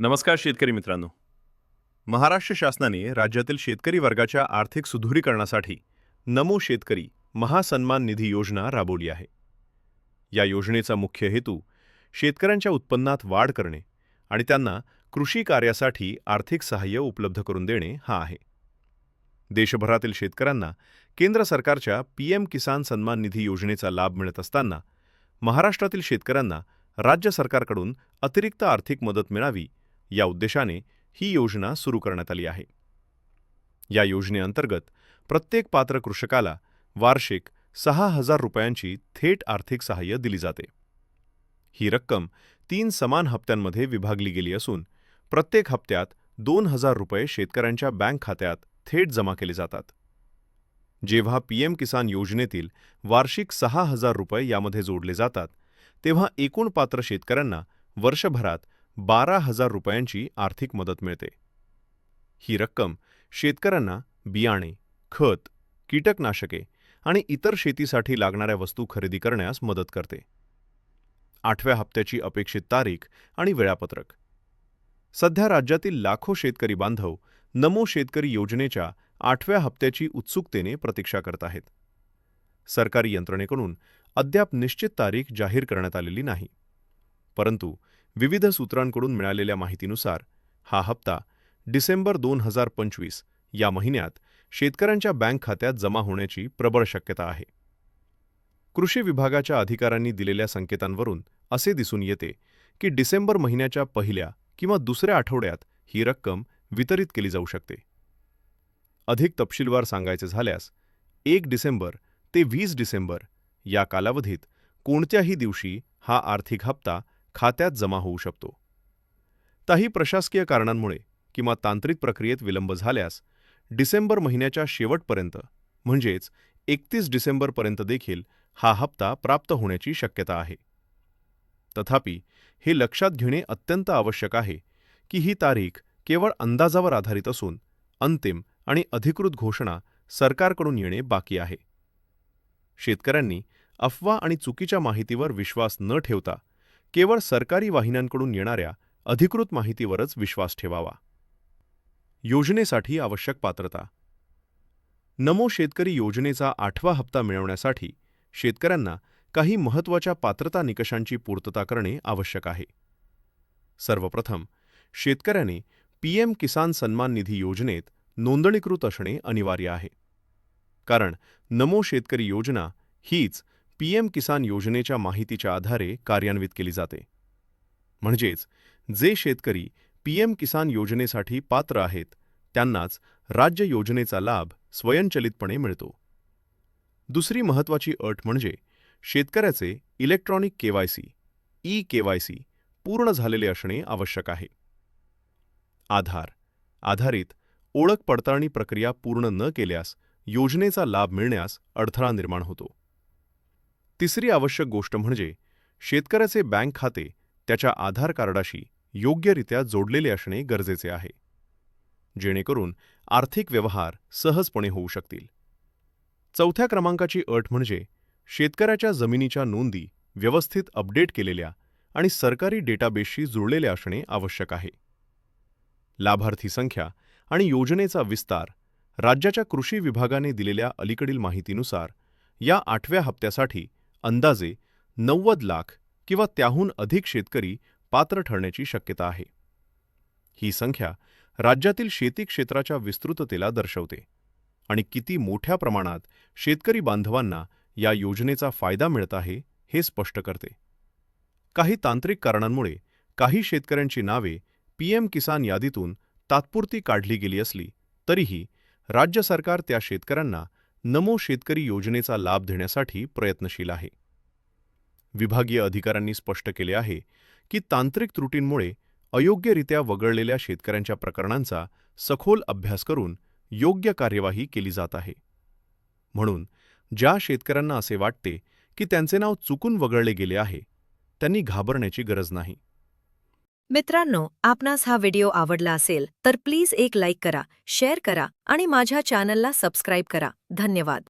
नमस्कार शेतकरी मित्रांनो. महाराष्ट्र शासनाने राज्यातील शेतकरी वर्गाच्या आर्थिक सुधुरीकरणासाठी नमो शेतकरी महासन्मान निधी योजना राबवली आहे. या योजनेचा मुख्य हेतू शेतकऱ्यांच्या उत्पन्नात वाढ करणे आणि त्यांना कृषी कार्यासाठी आर्थिक सहाय्य उपलब्ध करून देणे हा आहे. देशभरातील शेतकऱ्यांना केंद्र सरकारच्या पीएम किसान सन्मान निधी योजनेचा लाभ मिळत असताना महाराष्ट्रातील शेतकऱ्यांना राज्य सरकारकडून अतिरिक्त आर्थिक मदत मिळावी या उद्देशाने ही योजना सुरू करण्यात आली आहे. या योजनेअंतर्गत प्रत्येक पात्र कृषकाला वार्षिक सहा हजार रुपयांची थेट आर्थिक सहाय्य दिली जाते. ही रक्कम तीन समान हप्त्यांमध्ये विभागली गेली असून प्रत्येक हप्त्यात दोन हजार रुपये शेतकऱ्यांच्या बँक खात्यात थेट जमा केले जातात. जेव्हा पीएम किसान योजनेतील वार्षिक सहा हजार रुपये यामध्ये जोडले जातात तेव्हा एकूण पात्र शेतकऱ्यांना वर्षभरात बारा हजार रुपयांची आर्थिक मदत मिळते. ही रक्कम शेतकऱ्यांना बियाणे खत कीटकनाशके आणि इतर शेतीसाठी लागणाऱ्या वस्तू खरेदी करण्यास मदत करते. आठव्या हप्त्याची अपेक्षित तारीख आणि वेळापत्रक. सध्या राज्यातील लाखो शेतकरी बांधव नमो शेतकरी योजनेच्या आठव्या हप्त्याची उत्सुकतेने प्रतीक्षा करत आहेत. सरकारी यंत्रणेकडून अद्याप निश्चित तारीख जाहीर करण्यात आलेली नाही. परंतु विविध सूत्रांकडून मिळालेल्या माहितीनुसार हा हप्ता डिसेंबर दोन हजार पंचवीस या महिन्यात शेतकऱ्यांच्या बँक खात्यात जमा होण्याची प्रबळ शक्यता आहे. कृषी विभागाच्या अधिकाऱ्यांनी दिलेल्या संकेतांवरून असे दिसून येते की डिसेंबर महिन्याच्या पहिल्या किंवा दुसऱ्या आठवड्यात ही रक्कम वितरित केली जाऊ शकते. अधिक तपशीलवार सांगायचे झाल्यास एक डिसेंबर ते वीस डिसेंबर या कालावधीत कोणत्याही दिवशी हा आर्थिक हप्ता खात्यात जमा होऊ शकतो. काही प्रशासकीय कारणांमुळे किंवा तांत्रिक प्रक्रियेत विलंब झाल्यास डिसेंबर महिन्याच्या शेवटपर्यंत म्हणजेच एकतीस डिसेंबरपर्यंत देखील हा हप्ता प्राप्त होण्याची शक्यता आहे. तथापि हे लक्षात घेणे अत्यंत आवश्यक आहे की ही तारीख केवळ अंदाजावर आधारित असून अंतिम आणि अधिकृत घोषणा सरकारकडून येणे बाकी आहे. शेतकऱ्यांनी अफवा आणि चुकीच्या माहितीवर विश्वास न ठेवता केवळ सरकारी वाहिन्यांकडून येणाऱ्या अधिकृत माहितीवरच विश्वास ठेवावा. योजनेसाठी आवश्यक पात्रता. नमो शेतकरी योजनेचा आठवा हप्ता मिळवण्यासाठी शेतकऱ्यांना काही महत्त्वाच्या पात्रता निकषांची पूर्तता करणे आवश्यक आहे. सर्वप्रथम शेतकऱ्याने पीएम किसान सन्मान निधी योजनेत नोंदणीकृत असणे अनिवार्य आहे. कारण नमो शेतकरी योजना हीच पीएम किसान योजनेच्या माहितीच्या आधारे कार्यान्वित केली जाते. म्हणजेच जे शेतकरी पीएम किसान योजनेसाठी पात्र आहेत त्यांनाच राज्य योजनेचा लाभ स्वयंचलितपणे मिळतो. दुसरी महत्त्वाची अट म्हणजे शेतकऱ्याचे इलेक्ट्रॉनिक केवायसी ई केवायसी पूर्ण झालेले असणे आवश्यक आहे. आधार आधारित ओळख पडताळणी प्रक्रिया पूर्ण न केल्यास योजनेचा लाभ मिळण्यास अडथळा निर्माण होतो. तिसरी आवश्यक गोष्ट म्हणजे शेतकऱ्याचे बँक खाते त्याच्या आधार कार्डाशी योग्यरित्या जोडलेले असणे गरजेचे आहे. जेणेकरून आर्थिक व्यवहार सहजपणे होऊ शकतील. चौथ्या क्रमांकाची अट म्हणजे शेतकऱ्याच्या जमिनीच्या नोंदी व्यवस्थित अपडेट केलेल्या आणि सरकारी डेटाबेसशी जुळलेल्या असणे आवश्यक आहे. लाभार्थी संख्या आणि योजनेचा विस्तार राज्याच्या कृषी विभागाने दिलेल्या अलीकडील माहितीनुसार या आठव्या हप्त्यासाठी अंदाजे नव्वद लाख किंवा त्याहून अधिक शेतकरी पात्र ठरण्याची शक्यता आहे. ही संख्या राज्यातील शेती क्षेत्राच्या विस्तृततेला दर्शवते आणि किती मोठ्या प्रमाणात शेतकरी बांधवांना या योजनेचा फायदा मिळत आहे हे स्पष्ट करते. काही तांत्रिक कारणांमुळे काही शेतकऱ्यांची नावे पीएम किसान यादीतून तात्पुरती काढली गेली असली तरीही राज्य सरकार त्या शेतकऱ्यांना नमो शेतकरी योजनेचा लाभ देण्यासाठी प्रयत्नशील आहे. विभागीय अधिकाऱ्यांनी स्पष्ट केले आहे की तांत्रिक त्रुटींमुळे अयोग्यरित्या वगळलेल्या शेतकऱ्यांच्या प्रकरणांचा सखोल अभ्यास करून योग्य कार्यवाही केली जात आहे. म्हणून ज्या शेतकऱ्यांना असे वाटते की त्यांचे नाव चुकून वगळले गेले आहे त्यांनी घाबरण्याची गरज नाही. मित्रांनो आपणास हा व्हिडिओ आवडला असेल तर प्लीज एक लाईक करा शेअर करा आणि माझ्या चॅनलला सबस्क्राईब करा. धन्यवाद.